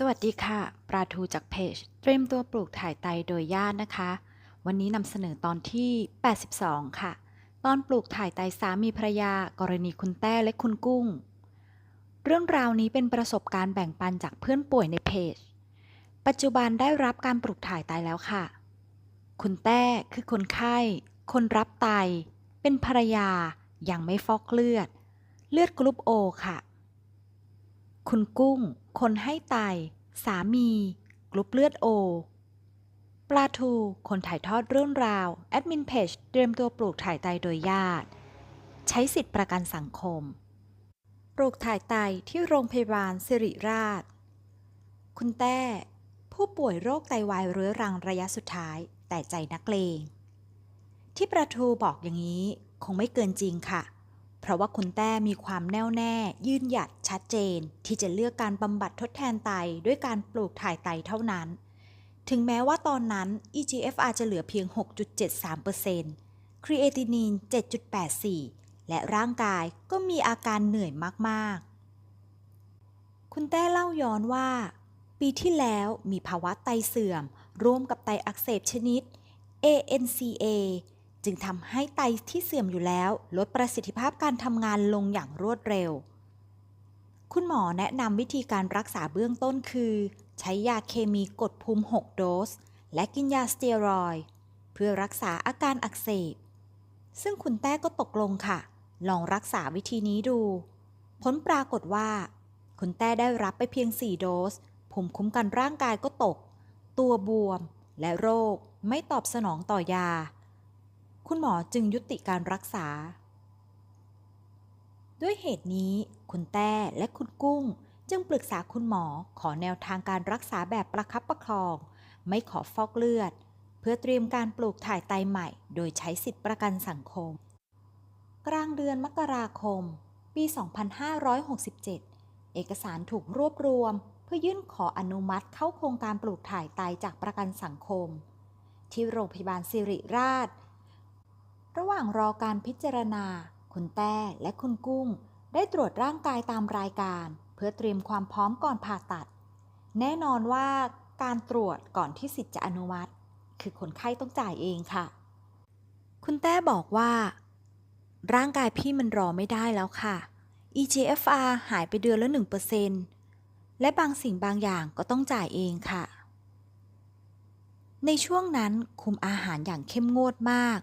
สวัสดีค่ะ ปลาทูจากเพจ เตรียมตัวปลูกถ่ายไตโดยญาตินะคะ วันนี้นำเสนอตอนที่ 82 ค่ะ ตอนปลูกถ่ายไตสามีภรรยา กรณีคุณแต้และคุณกุ้ง เรื่องราวนี้เป็นประสบการณ์แบ่งปันจากเพื่อนป่วยในเพจ ปัจจุบันได้รับการปลูกถ่ายไตแล้วค่ะ คุณแต้คือคนไข้ คนรับไต เป็นภรรยา ยังไม่ฟอกเลือด เลือดกรุ๊ปโอค่ะ คุณกุ้ง คนให้ไต สามี กรุ๊ปเลือดโอ ปลาทู คนถ่ายทอดเรื่องราว แอดมินเพจเตรียมตัวปลูกถ่ายไตโดยญาติ ใช้สิทธิประกันสังคม ปลูกถ่ายไตที่โรงพยาบาลสิริราช คุณแต้ ผู้ป่วยโรคไตวายเรื้อรังระยะสุดท้าย แต่ใจนักเลง ที่ประทูบอกอย่างนี้คงไม่เกินจริงค่ะ เพราะว่าคุณแต้มีความแน่วแน่ยืนหยัดชัดเจน ที่จะเลือกการบำบัดทดแทนไตด้วยการปลูกถ่ายไตเท่านั้น ถึงแม้ว่าตอนนั้น EGFR จะเหลือเพียง 6.73%ครีเอตินีน 7.84 และร่างกายก็มีอาการเหนื่อยมาก ๆ คุณแต้เล่าย้อนว่า ปีที่แล้วมีภาวะไตเสื่อม ร่วมกับไตอักเสบชนิด ANCA จึงทำให้ไตที่เสื่อมอยู่แล้วลดประสิทธิภาพการทำงานลงอย่างรวดเร็ว คุณหมอแนะนำวิธีการรักษาเบื้องต้นคือ ใช้ยาเคมีกดภูมิ 6 โดส และกินยาสเตียรอยเพื่อรักษาอาการอักเสบ ซึ่งคุณแต้ก็ตกลงค่ะ ลองรักษาวิธีนี้ดู ผลปรากฏว่า คุณแต้ได้รับไปเพียง 4 โดส ภูมิคุ้มกันร่างกายก็ตก ตัวบวม และโรคไม่ตอบสนองต่อยา คุณหมอจึงยุติการรักษา ด้วยเหตุนี้ คุณแต้และคุณกุ้ง จึงปรึกษาคุณหมอขอแนวทางการรักษาแบบประคับประคอง ไม่ขอฟอกเลือด เพื่อเตรียมการปลูกถ่ายไตใหม่ โดยใช้สิทธิประกันสังคม กลางเดือนมกราคม ปี 2567 เอกสารถูกรวบรวมเพื่อยื่นขออนุมัติเข้าโครงการปลูกถ่ายไตจากประกันสังคม ที่โรงพยาบาลสิริราช ระหว่างรอการพิจารณา คุณแต้และคุณกุ้ง ได้ตรวจร่างกายตามรายการ เพื่อเตรียมความพร้อมก่อนผ่าตัด แน่นอนว่าการตรวจก่อนที่สิทธิ์จะอนุมัติ คือคนไข้ต้องจ่ายเองค่ะ คุณแต้บอกว่า ร่างกายพี่มันรอไม่ได้แล้วค่ะ EGFR หายไปเดือนละ 1%และบางสิ่งบางอย่างก็ต้องจ่ายเองค่ะ ในช่วงนั้นคุมอาหารอย่างเข้มงวดมาก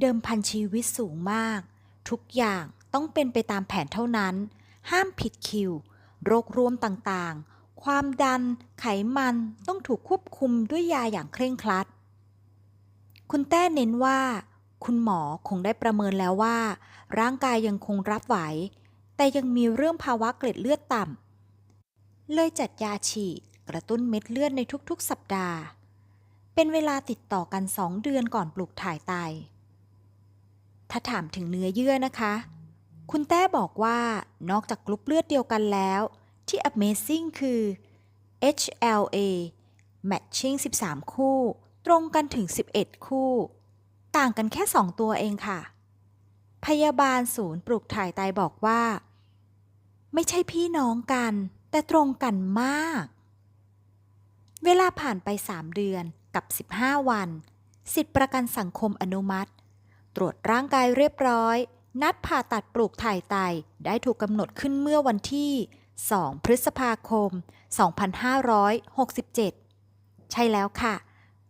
เดิมพันชีวิตสูงมาก ทุกอย่างต้องเป็นไปตามแผนเท่านั้น ห้ามผิดคิว โรคร่วมต่างๆ ความดันไขมันต้องถูกควบคุมด้วยยาอย่างเคร่งครัด คุณแต้เน้นว่า คุณหมอคงได้ประเมินแล้วว่า ร่างกายยังคงรับไหว แต่ยังมีเรื่องภาวะเกล็ดเลือดต่ำเลยจัดยาฉีดกระตุ้นเม็ดเลือดในทุกๆ สัปดาห์ เป็นเวลาติดต่อกัน2เดือนก่อนปลูกถ่ายไต ถ้าถามถึงเนื้อเยื่อนะคะ คุณแต้บอกว่านอกจากกรุ๊ปเลือดเดียวกันแล้ว ที่ Amazing คือ HLA Matching 13 คู่ ตรงกันถึง 11 คู่ ต่างกันแค่ 2 ตัวเองค่ะ พยาบาลศูนย์ปลูกถ่ายไตบอกว่า ไม่ใช่พี่น้องกัน แต่ตรงกันมาก เวลาผ่านไป 3 เดือนกับ 15 วัน สิทธิประกันสังคมอนุมัติ ตรวจร่างกายเรียบร้อย นัดผ่าตัดปลูกถ่ายไต ได้ถูกกำหนดขึ้นเมื่อวันที่ 2 พฤษภาคม 2567 ใช่แล้วค่ะ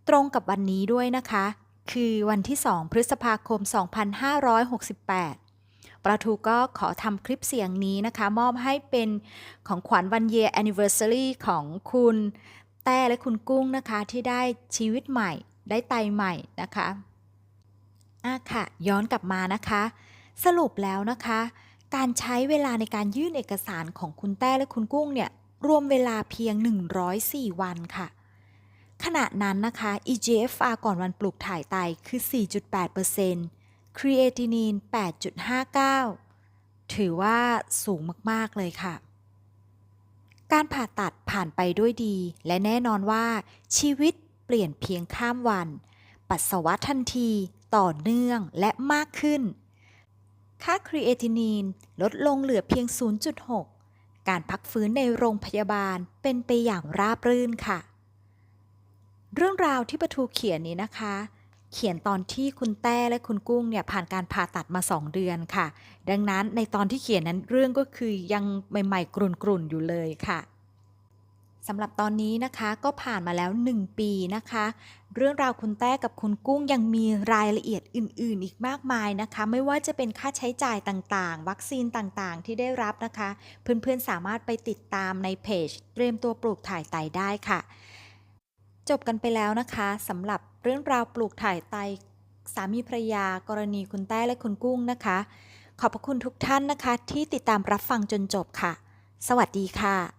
ตรงกับวันนี้ด้วยนะคะ คือวันที่ 2 พฤษภาคม 2568ประทูก็ขอทำคลิปเสียงนี้นะคะ มอบให้เป็นของขวัญวัน year anniversary ของคุณ แต้และคุณกุ้งนะคะ ที่ได้ชีวิตใหม่ ได้ไตใหม่นะคะ อะค่ะ ย้อนกลับมานะคะ สรุปแล้วนะคะ การใช้เวลาในการยื่นเอกสารของคุณแต้และคุณกุ้งเนี่ย รวมเวลาเพียง 104 วันค่ะ ขณะนั้นนะคะ EGFR ก่อนวันปลูกถ่ายไตคือ 4.8% Creatinine 8.59 ถือว่าสูงมาก ๆ เลยค่ะการผ่าตัดผ่านไปด้วยดี และแน่นอนว่าชีวิตเปลี่ยนเพียงข้ามวัน ปัสสาวะทันที ต่อเนื่องและมากขึ้น ค่าครีเอทินีนลดลงเหลือเพียง 0.6 การพักฟื้นในโรงพยาบาลเป็นไปอย่างราบรื่นค่ะ เรื่องราวที่ประทูเขียนนี้นะคะ เขียนตอนที่คุณแต้และคุณกุ้งเนี่ยผ่านการผ่าตัดมา 2 เดือนค่ะ ดังนั้นในตอนที่เขียนนั้นเรื่องก็คือยังใหม่ๆกรุ่นๆอยู่เลยค่ะสำหรับตอนนี้นะคะก็ผ่านมาแล้ว 1 ปีนะคะ เรื่องราวคุณแต้กับคุณกุ้งยังมีรายละเอียดอื่น ๆ อีกมากมายนะคะ ไม่ว่าจะเป็นค่าใช้จ่ายต่างๆ วัคซีนต่างๆ ที่ได้รับนะคะ เพื่อนๆสามารถไปติดตามในเพจ เตรียมตัวปลูกถ่ายไตได้ค่ะ จบกันไปแล้วนะคะสำหรับเรื่องราวปลูกถ่ายไตสามีภรรยา กรณีคุณแต้และคุณกุ้งนะคะ ขอบพระคุณทุกท่านนะคะ ที่ติดตามรับฟังจนจบค่ะ สวัสดีค่ะ